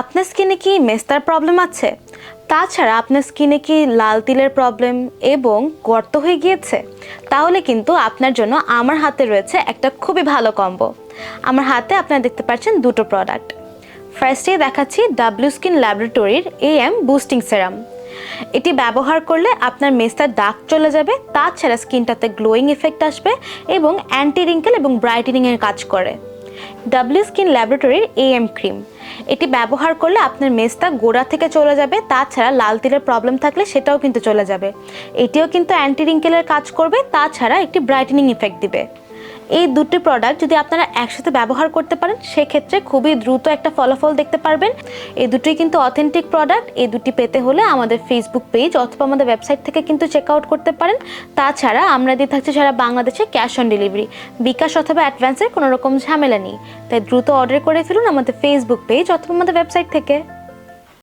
আপনার স্কিনে কি মেস্তার প্রবলেম আছে? তাছাড়া আপনার স্কিনে কি লাল তিলের প্রবলেম এবং গর্ত হয়ে গিয়েছে? তাহলে কিন্তু আপনার জন্য আমার হাতে রয়েছে একটা খুবই ভালো কম্বো। আমার হাতে আপনারা দেখতে পাচ্ছেন দুটো প্রোডাক্ট ফার্স্টে দেখাচ্ছি ডাব্লিউ স্কিন ল্যাবরেটরির এ এম বুস্টিং সেরাম এটি ব্যবহার করলে আপনার মেস্তার দাগ চলে যাবে, তাছাড়া স্কিনটাতে গ্লোয়িং এফেক্ট আসবে এবং অ্যান্টি রিঙ্কেল এবং ব্রাইটেনিংয়ের কাজ করে। ডাব্লিউ স্কিন ল্যাবরেটরির এএম ক্রিম। এটি ব্যবহার করলে আপনার মেস্তা গোড়া থেকে চলে যাবে, তাছাড়া লাল তিলের প্রবলেম থাকলে সেটাও কিন্তু চলে যাবে। এটিও কিন্তু অ্যান্টি রিঙ্কেলের কাজ করবে, তাছাড়া একটি ব্রাইটেনিং ইফেক্ট দিবে। এই দুটি প্রোডাক্ট যদি আপনারা একসাথে ব্যবহার করতে পারেন, সেক্ষেত্রে খুবই দ্রুত একটা ফলাফল দেখতে পারবেন। এই দুটোই কিন্তু অথেন্টিক প্রোডাক্ট এই দুটি পেতে হলে আমাদের ফেসবুক পেজ অথবা আমাদের ওয়েবসাইট থেকে কিন্তু চেক আউট করতে পারেন। তাছাড়া আমরা দিয়ে থাকছি সারা বাংলাদেশে ক্যাশ অন ডেলিভারি বিকাশ অথবা অ্যাডভান্সের কোনো রকম ঝামেলা নেই। তাই দ্রুত অর্ডার করে ফেলুন আমাদের ফেসবুক পেজ অথবা আমাদের ওয়েবসাইট থেকে।